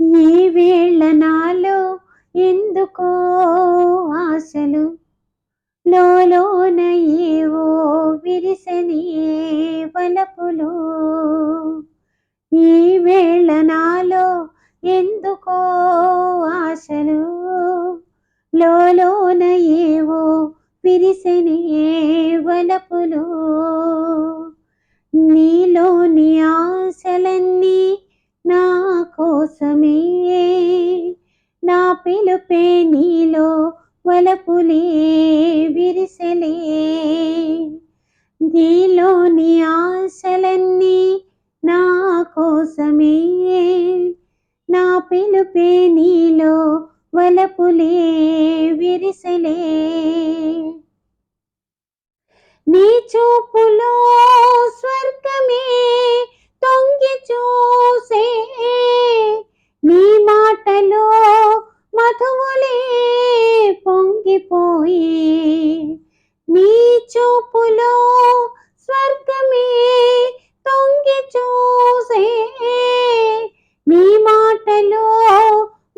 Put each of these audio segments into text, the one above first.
ఈ వేళ నాలో ఎందుకో ఆశలు? లోన ఏవో విరిసని వలపులు. ఈ వేళ నాలో ఎందుకో ఆశలు? లోన ఏవో విరిసని వలపులు. పిలుపే నీలో వలపులే విరిసలే. నీలోని ఆశలన్నీ నా కోసమే. నా పిలుపే నీలో వలపులే విరిసలే. నీ చూపులో స్వర్గమే. నీ చూపులో స్వర్గమే తొంగి చూసే. నీ మాటలో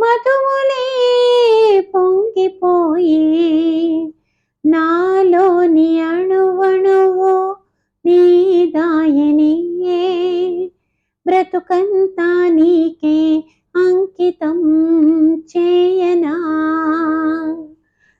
మధువులే పొంగిపోయి. నాలోని అణువణువు నీదాయనియే బ్రతుకంతా నీకే అంకితం చేయనా?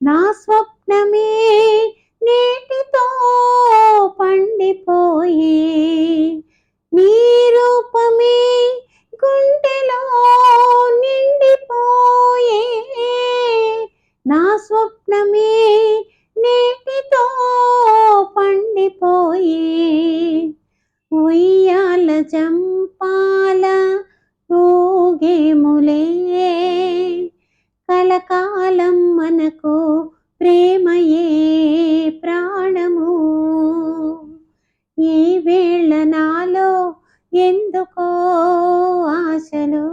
నా స్వప్నమే నేటితో పండిపోయి నీ రూపమే గుండెలో నిండిపోయే. నా స్వప్నమే నేటితో పండిపోయి ఉయ్యాల చంపాల ఊగేములే కలకాలం మనకు ప్రేమయే ప్రాణము. ఈ వేళ నాలో ఎందుకో ఆశలు?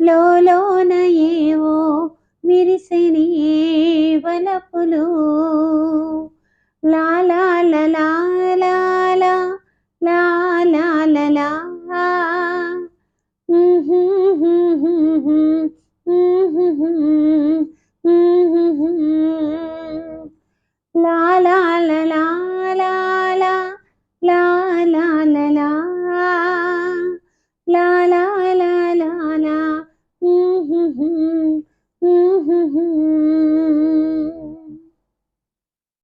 లోన ఏవో విరిసిని వలపులు. లాలా